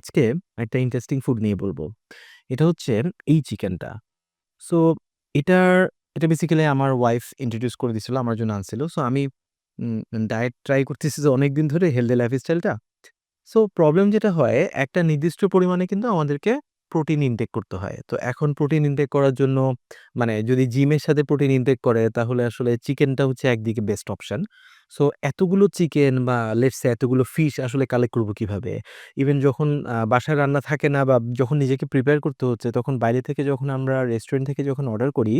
আজকে একটা interesting food নিয়ে বলব। এটা হচ্ছে এই চিকেনটা। সো এটার এটা বেসিক্যালি আমার ওয়াইফ ইন্ট্রোডিউস করে দিছিল, আমার জন্য আনছিল। সো আমি ডায়েট ট্রাই করতেছি যে অনেকদিন ধরে হেলদি লাইফস্টাইলটা। সো প্রবলেম যেটা হয় একটা নির্দিষ্ট পরিমাণে কিন্তু আমাদেরকে প্রোটিন ইনটেক করতে হয়। তো এখন প্রোটিন ইনটেক করার জন্য মানে যদি জিমের সাথে প্রোটিন ইনটেক করে তাহলে আসলে চিকেনটা হচ্ছে একদিকে বেস্ট অপশান সো এতগুলো চিকেন বা লেটসে এতগুলো ফিশ আসলে কালেক্ট করব কীভাবে? ইভেন যখন বাসায় রান্না থাকে না বা যখন নিজেকে প্রিপেয়ার করতে হচ্ছে তখন বাইরে থেকে যখন আমরা রেস্টুরেন্ট থেকে যখন অর্ডার করি,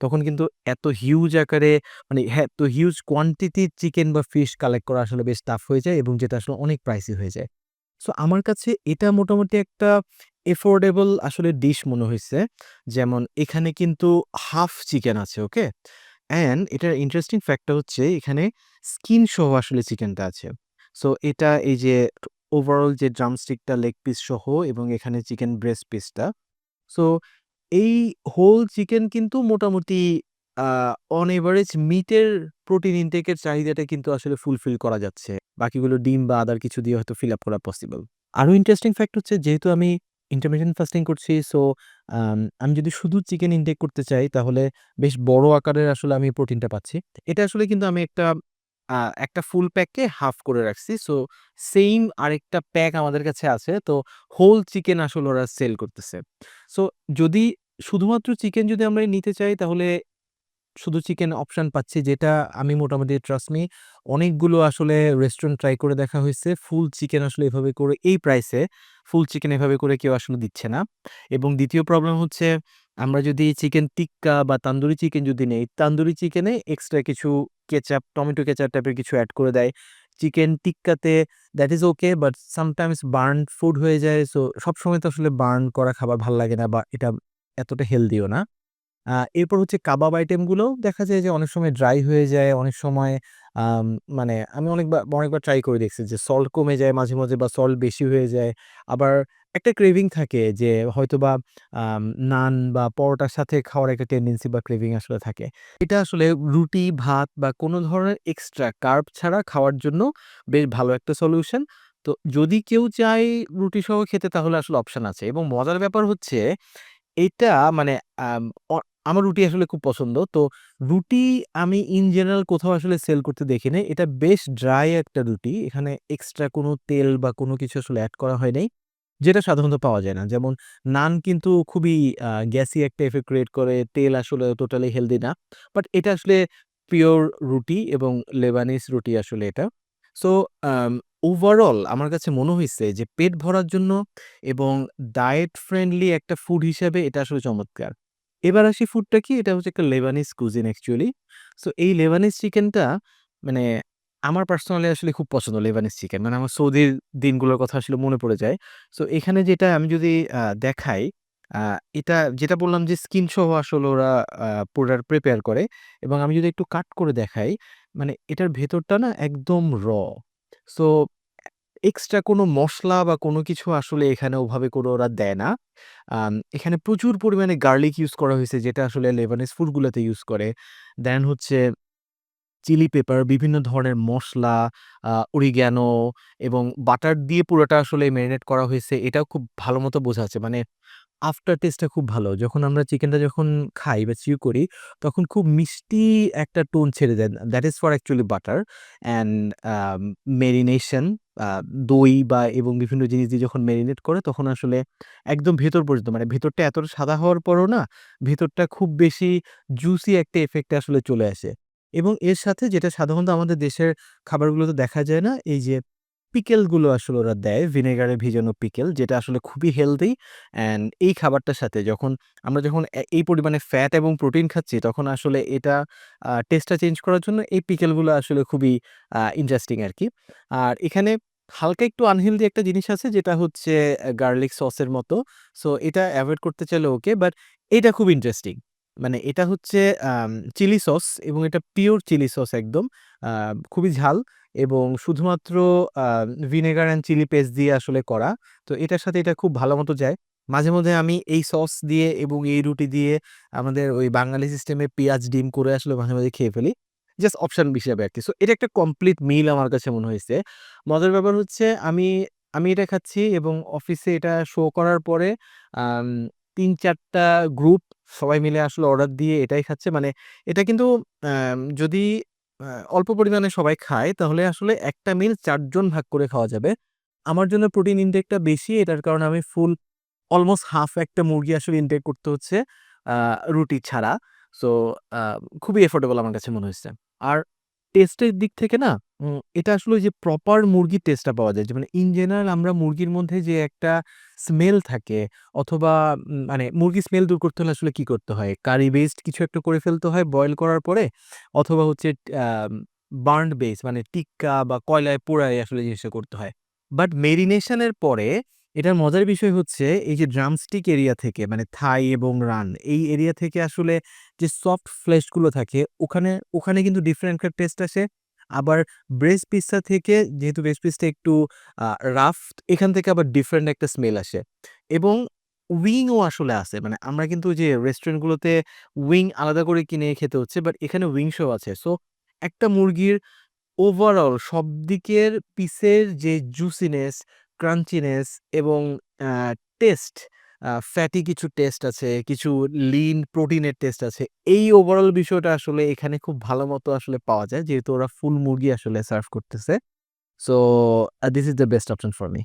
তখন কিন্তু এত হিউজ আকারে মানে হ্যাঁ, এত হিউজ কোয়ান্টিটি চিকেন বা ফিশ কালেক্ট করা আসলে বেশ টাফ হয়ে যায় এবং যেটা আসলে অনেক প্রাইসি হয়ে যায়। সো আমার কাছে এটা মোটামুটি একটা এফোর্ডেবল আসলে ডিশ মনে হয়েছে যেমন এখানে কিন্তু হাফ চিকেন আছে, ওকে? অ্যান্ড এটার ইন্টারেস্টিং ফ্যাক্টটা হচ্ছে এখানে স্কিন সহ আসলে চিকেনটা আছে। সো এটা এই যে ওভারঅল যে ড্রামস্টিকটা লেগ পিস সহ এবং এখানে চিকেন ব্রেস্ট পিসটা। সো এই হোল চিকেন কিন্তু মোটামুটি অন এভারেজ মিটের প্রোটিন ইনটেকের চাহিদাটা কিন্তু আসলে ফুলফিল করা যাচ্ছে। বাকিগুলো ডিম বা আদার কিছু দিয়ে হয়তো ফিল আপ করা পসিবল। আরও ইন্টারেস্টিং ফ্যাক্ট হচ্ছে যেহেতু আমি ইন্টারমিটেন্ট ফাস্টিং করছি সো আমি যদি শুধু চিকেন ইনটেক করতে চাই, তাহলে বেশ বড় আকারের আসলে আমি প্রোটিনটা পাচ্ছি। এটা আসলে কিন্তু আমি একটা একটা ফুল প্যাককে হাফ করে রাখছি। সো সেইম আরেকটা প্যাক আমাদের কাছে আছে। তো হোল চিকেন আসলে ওরা সেল করতেছে। সো যদি শুধুমাত্র চিকেন যদি আমরা নিতে চাই, তাহলে শুধু চিকেন অপশন পাচ্ছি যেটা আমি মোটামুটি ট্রাস্ট মি অনেকগুলো আসলে রেস্টুরেন্ট ট্রাই করে দেখা হয়েছে ফুল চিকেন আসলে এভাবে করে এই প্রাইসে ফুল চিকেন এভাবে করে কেউ আসলে দিচ্ছে না। এবং দ্বিতীয় প্রবলেম হচ্ছে আমরা যদি চিকেন টিক্কা বা তান্দুরি চিকেন যদি নেই, তান্দুরি চিকেনে এক্সট্রা কিছু কেচাপ, টমেটো কেচাপ টাইপের কিছু অ্যাড করে দেয়। Chicken টিক্কাতে that is okay but sometimes burn food হয়ে যায়। সো সবসময় তো আসলে বার্ন করা খাবার ভালো লাগে না বা এটা এতটা হেলদিও না। এরপর হচ্ছে কাবাব আইটেমগুলোও দেখা যায় যে অনেক সময় ড্রাই হয়ে যায়, অনেক সময় মানে আমি অনেকবার অনেকবার ট্রাই করে দেখছি যে সল্ট কমে যায় মাঝে, মাঝে বা সল্ট বেশি হয়ে যায়। আবার একটা ক্রেভিং থাকে যে হয়তোবা আম নান বা পরোটার সাথে খাওয়ার একটা টেনডেন্সি বা ক্রেভিং আসলে থাকে। এটা আসলে রুটি, ভাত বা কোনো ধরনের এক্সট্রা কার্ব ছাড়া খাওয়ার জন্য বেশ ভালো একটা সলিউশন। তো যদি কেউ চায় রুটি সহ খেতে তাহলে আসলে অপশন আছে এবং মজার ব্যাপার হচ্ছে এইটা মানে আমার রুটি আসলে খুব পছন্দ। তো রুটি আমি ইন জেনারেল কোথাও আসলে সেল করতে দেখি নাই। এটা বেশ ড্রাই একটা রুটি। এখানে এক্সট্রা কোনো তেল বা কোনো কিছু আসলে এড করা হয় নাই। যেটা সাধারণত পাওয়া যায় না। যেমন নান কিন্তু খুবই গ্যাসি একটা ইফেক্ট ক্রিয়েট করে। তেল আসলে টোটালি হেলথি না। বাট এটা আসলে পিওর রুটি এবং লেবানিজ রুটি আসলে এটা। সো ওভারঅল আমার কাছে মনে হইছে যে পেট ভরার জন্য এবং ডায়েট ফ্রেন্ডলি একটা ফুড হিসেবে এটা আসলে চমৎকার। এবার আসি ফুডটা কি? এটা হচ্ছে একটা লেবানিজ কুজিন অ্যাকচুয়ালি। সো এই লেবানিজ চিকেনটা মানে আমার পার্সোনালি আসলে খুব পছন্দ লেবানিজ চিকেন। মানে আমার সৌদির দিনগুলোর কথা আসলে মনে পড়ে যায়। সো এখানে যেটা আমি যদি দেখাই, এটা যেটা বললাম যে স্কিন সহ আসলে ওরা আ পুরা প্রিপেয়ার করে এবং আমি যদি একটু কাট করে দেখাই, মানে এটার ভেতরটা না একদম র। সো এক্সট্রা কোনো মশলা বা কোনো কিছু আসলে এখানে ওভাবে করে ওরা দেয় না। এখানে প্রচুর পরিমাণে গার্লিক ইউজ করা হইছে যেটা আসলে লেবানিজ ফুডগুলাতে ইউজ করে। দেন হচ্ছে চিলি পেপার, বিভিন্ন ধরনের মশলা, আ অরিগ্যানো এবং বাটার দিয়ে পুরোটা আসলে মেরিনেট করা হয়েছে। এটাও খুব ভালো মতো বোঝা যাচ্ছে। মানে আফটার টেস্টটা খুব ভালো। যখন আমরা চিকেনটা যখন খাই বা চিউ করি, তখন খুব মিষ্টি একটা টোন ছেড়ে দেয়। That is for actually butter and marination দই বা এবং বিভিন্ন জিনিস দিয়ে যখন মেরিনেট করে তখন আসলে একদম ভেতর পর্যন্ত মানে ভেতরটা এতটা সাদা হওয়ার পরও না, ভেতরটা খুব বেশি জুসি একটা ইফেক্ট এ আসলে চলে আসে। এবং এর সাথে যেটা সাধারণত আমাদের দেশের খাবারগুলোতে দেখা যায় না, এই যে পিকেলগুলো আসলে ওরা দেয়, ভিনেগারে ভিজানো পিকেল যেটা আসলে খুবই হেলদি অ্যান্ড এই খাবারটার সাথে যখন আমরা যখন এই পরিমাণে ফ্যাট এবং প্রোটিন খাচ্ছি তখন আসলে এটা টেস্টটা চেঞ্জ করার জন্য এই পিকেলগুলো আসলে খুবই ইন্টারেস্টিং আর কি আর এখানে হালকা একটু আনহেলদি একটা জিনিস আছে যেটা হচ্ছে গার্লিক সসের মতো। সো এটা অ্যাভয়েড করতে চাইলে ওকে, বাট এটা খুব ইন্টারেস্টিং। মানে এটা হচ্ছে চিলি সস এবং এটা পিওর চিলি সস একদম। খুবই ঝাল এবং শুধুমাত্র ভিনেগার অ্যান্ড চিলি পেস্ট দিয়ে আসলে করা। তো এটার সাথে এটা খুব ভালো মতো যায়। মাঝে মধ্যে আমি এই সস দিয়ে এবং এই রুটি দিয়ে আমাদের ওই বাঙালি সিস্টেমে পেঁয়াজ, ডিম করে আসলে মাঝে, মাঝে খেয়ে ফেলি। জাস্ট অপশন হিসেবে আরকি। সো এটা একটা কমপ্লিট মিল আমার কাছে মনে হয়েছে মজার ব্যাপার হচ্ছে আমি আমি এটা খাচ্ছি এবং অফিসে এটা শো করার পরে তিন ৩-৪ গ্রুপ সবাই মিলে আসলে অর্ডার দিয়ে এটাই খাচ্ছে। মানে এটা কিন্তু যদি অল্প পরিমাণে সবাই খায় তাহলে আসলে একটা মিল চারজন ভাগ করে খাওয়া যাবে। আমার জন্য প্রোটিন ইনটেকটা বেশি, এটার কারণে আমি ফুল অলমোস্ট হাফ একটা মুরগি আসলে ইনটেক করতে হচ্ছে রুটি ছাড়া। সো খুবই এফোর্ডেবল আমার কাছে মনে হইছে। আর টেস্টের দিক থেকে না এটা আসলে যে প্রপার মুরগির টেস্টটা পাওয়া যায়। যে মানে ইন জেনারেল আমরা মুরগির মধ্যে যে একটা স্মেল থাকে অথবা মানে মুরগির স্মেল দূর করতে হলে আসলে কি করতে হয়? কারি বেসড কিছু একটা করে ফেলতে হয় বয়েল করার পরে, অথবা হচ্ছে বার্নড বেস মানে টিক্কা বা কয়লায় পোড়ায় আসলে জিনিসটা করতে হয়। বাট মেরিনেশন এর পরে এটার মজার বিষয় হচ্ছে এই যে ড্রামস্টিক এরিয়া থেকে মানে থাই এবং রান এই এরিয়া থেকে আসলে যে সফট ফ্লেশগুলো থাকে ওখানে ওখানে কিন্তু ডিফারেন্ট একটা টেস্ট আসে। আবার ব্রেস্ট পিসটা থেকে যেহেতু ব্রেস্ট পিসটা একটু রাফ এখান থেকে আবার ডিফারেন্ট একটা স্মেল আসে। এবং উইংও আসলে আছে। মানে আমরা কিন্তু যে রেস্টুরেন্টগুলোতে উইং আলাদা করে কিনে খেতে হচ্ছে। বাট এখানে উইংস ও আছে। সো একটা মুরগির ওভারঅল সব দিকের পিসের যে জুসিনেস, ক্রাঞ্চিনেস এবং টেস্ট ফ্যাটি কিছু টেস্ট আছে, কিছু লিন প্রোটিনের টেস্ট আছে। এই ওভারঅল বিষয়টা আসলে এখানে খুব ভালো মতো আসলে পাওয়া যায়। যেহেতু ওরা ফুল মুরগি আসলে সার্ভ করতেছে। So this is the best option for me.